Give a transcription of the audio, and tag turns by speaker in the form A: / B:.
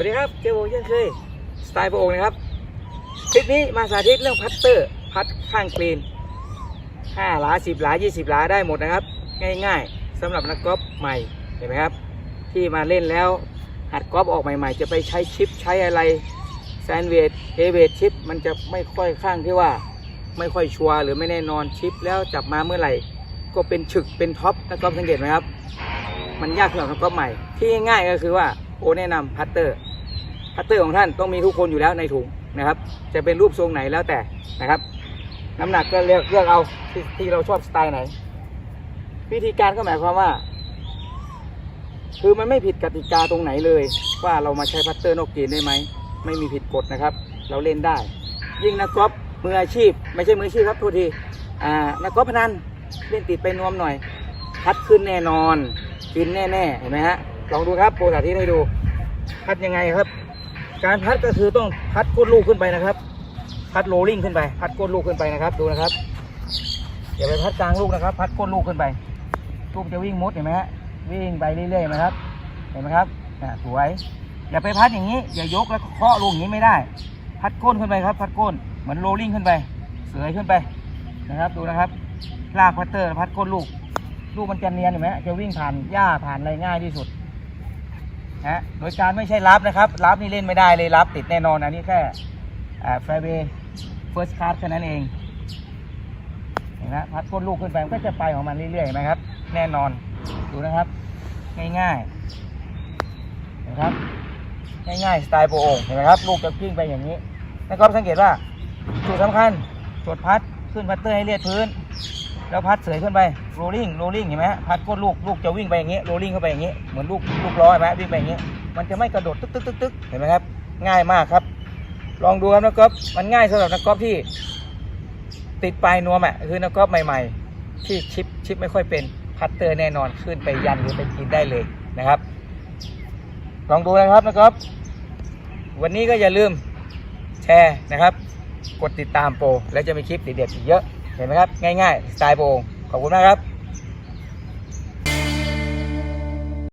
A: วัสดีครับเจอโบเช่นเคยสไตล์โบโองนะครับคลิปนี้มาสาธิตเรื่องพัตเตอร์ พัดข้างกรีน5หลา10หลา20หลาได้หมดนะครับ ง่ายๆสำหรับนักกอล์ฟใหม่เห็นไหมครับ ที่มาเล่นแล้วหัดกอล์ฟออกใหม่ๆ จะไปใช้ชิปใช้อะไรแซนเวดเอเวดชิปมันจะไม่ค่อยข้างที่ว่าไม่ค่อยชัวร์หรือไม่แน่นอนชิปแล้วจับมาเมื่อไหร่ ก็เป็นฉึกเป็นท็อปนักกอล์ฟสังเกตไหมครับ มันยากสำหรับนักกอล์ฟใหม่ที่ง่ายๆก็คือว่าโอแนะนำพัตเตอร์ พัตเตอร์ของท่านต้องมีทุกคนอยู่แล้วในถุงนะครับ จะเป็นรูปทรงไหนแล้วแต่นะครับ น้ำหนักก็เลือกเลือกเอาที่ที่เราชอบสไตล์ไหน วิธีการก็หมายความว่า คือมันไม่ผิดกติกาตรงไหนเลย ว่าเรามาใช้พัตเตอร์นอกเกณฑ์ได้ไหมไม่มีผิดกฎนะครับ เราเล่นได้ ยิ่งนักกอล์ฟมืออาชีพ ไม่ใช่มืออาชีพครับโทษทีอ่านักกอล์ฟพนันเล่นติดไปนวมหน่อย พัดขึ้นแน่นอนกินแน่ๆเห็นไหมฮะลองดูครับโปรสาธิตให้ดูพัดยังไงครับ การพัดก็คือต้องพัดก้นลูกขึ้นไปนะครับ พัดโรลลิ่งขึ้นไป พัดก้นลูกขึ้นไปนะครับ ดูนะครับอย่าไปพัดกลางลูกนะครับ พัดก้นลูกขึ้นไปลูกจะวิ่งมุดเห็นไหมฮะวิ่งไปเรื่อยๆนไหมครับ เห็นไหมครับอ่าสวย อย่าไปพัดอย่างนี้ อย่ายกแล้วเคาะลงอย่างนี้ไม่ได้ พัดก้นขึ้นไปครับ พัดก้นเหมือนโรลลิ่งขึ้นไป เสยขึ้นไปนะครับ ดูนะครับ ลากพัตเตอร์พัดก้นลูก ลูกมันจะเนียนเห็นไหมจะวิ่งผ่านหญ้าผ่านอะไรง่ายที่สุด ฮะโดยการไม่ใช่รับนะครับ รับนี่เล่นไม่ได้เลยรับติดแน่นอนอันนี้แค่แฟร์เวย์เฟิร์สคลาสแค่นั้นเองเห็นไหมพัดก้นลูกขึ้นไปมันก็จะไปของมันเรื่อยๆเห็นไหมครับ แน่นอนดูนะครับ ง่ายๆเห็นไหมครับ ง่ายๆสไตล์โปรโองเห็นไหมครับลูกจะกิ้งไปอย่างนี้นะครับสังเกตว่าจุดสำคัญจุดพัดขึ้นพัตเตอร์ให้เลียดพื้น แล้วพัดเสยขึ้นไปโรลลิ่งโรลลิ่งเห็นไหมพัดก้นลูกลูกจะวิ่งไปอย่างนี้โรลลิ่งเข้าไปอย่างนี้เหมือนลูกลูกล้อเห็นไหมวิ่งไปอย่างนี้มันจะไม่กระโดดตึ๊กตึ๊กตึ๊กตึ๊กเห็นไหมครับ ง่ายมากครับ ลองดูครับนักกอล์ฟมันง่ายสำหรับนักกอล์ฟที่ ติดปลายนวมอะคือนักกอล์ฟใหม่ ๆ ที่ชิปชิปไม่ค่อยเป็นพัตเตอร์แน่นอนขึ้นไปยันหรือไปกินได้เลยนะครับ ลองดูนะครับนักกอล์ฟวันนี้ก็อย่าลืมแชร์นะครับ กดติดตามโปร แล้วจะมีคลิปเด็ดๆอีกเยอะ เห็นไหมครับ ง่ายๆ สไตล์โปรขอบคุณมากครับ